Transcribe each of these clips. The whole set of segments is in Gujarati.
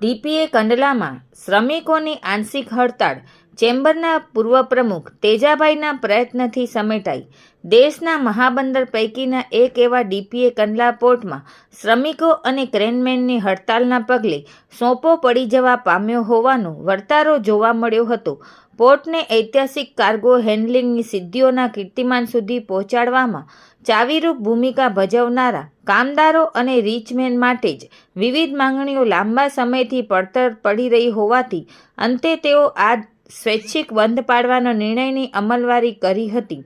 ડીપીએ કંડલામાં શ્રમિકોની આંશિક હડતાળ ચેમ્બરના પૂર્વ પ્રમુખ તેજાભાઈના પ્રયત્નથી સમેટાઈ. દેશના મહાબંદર પૈકીના એક એવા ડીપીએ કંડલા પોર્ટમાં શ્રમિકો અને ક્રેનમેનની હડતાલના પગલે સોંપો પડી જવા પામ્યો હોવાનો વર્તારો જોવા મળ્યો હતો. પોર્ટને ઐતિહાસિક કાર્ગો હેન્ડલિંગની સિદ્ધિઓના કીર્તિમાન સુધી પહોંચાડવામાં ચાવીરૂપ ભૂમિકા ભજવનારા કામદારો અને રીચમેન માટે જ વિવિધ માંગણીઓ લાંબા સમયથી પડતર પડી રહી હોવાથી અંતે તેઓ આ સ્વૈચ્છિક બંધ પાડવાના નિર્ણયની અમલવારી કરી હતી.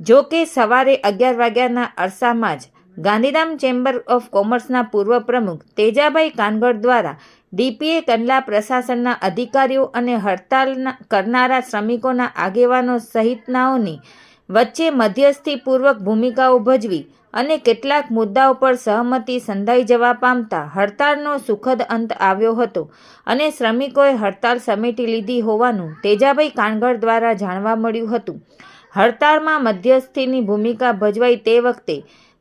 જો કે સવારે અગિયાર વાગ્યાના અરસામાં જ ગાંધીધામ ચેમ્બર ઓફ કોમર્સના પૂર્વ પ્રમુખ તેજાભાઈ કાનગડ દ્વારા ડીપીએ, કંડલા પ્રશાસનના અધિકારીઓ અને હડતાલ કરનારા શ્રમિકોના આગેવાનો સહિતનાઓની વચ્ચે મધ્યસ્થીપૂર્વક ભૂમિકાઓ ભજવી અને કેટલાક મુદ્દાઓ પર સહમતિ સંધાઈ જવા પામતા હડતાળનો સુખદ અંત આવ્યો હતો અને શ્રમિકોએ હડતાળ સમેટી લીધી હોવાનું તેજાભાઈ કાનગર દ્વારા જાણવા મળ્યું હતું. હડતાળમાં મધ્યસ્થીની ભૂમિકા ભજવાઈ તે વખતે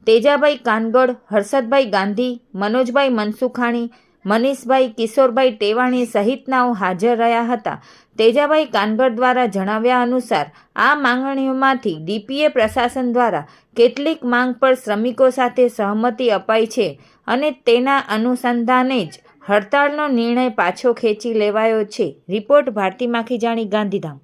તેજાભાઈ કાનગડ હર્ષદભાઈ ગાંધી, મનોજભાઈ મનસુખાણી મનીષભાઈ કિશોરભાઈ ટેવાણી સહિતનાઓ હાજર રહ્યા હતા. તેજાભાઈ કાનગર દ્વારા જણાવ્યા અનુસાર, આ માંગણીઓમાંથી ડીપીએ પ્રશાસન દ્વારા કેટલીક માંગ પર શ્રમિકો સાથે સહમતિ અપાઈ છે અને તેના અનુસંધાને જ હડતાળનો નિર્ણય પાછો ખેંચી લેવાયો છે. રિપોર્ટ ભારતી માખીજાણી ગાંધીધામ.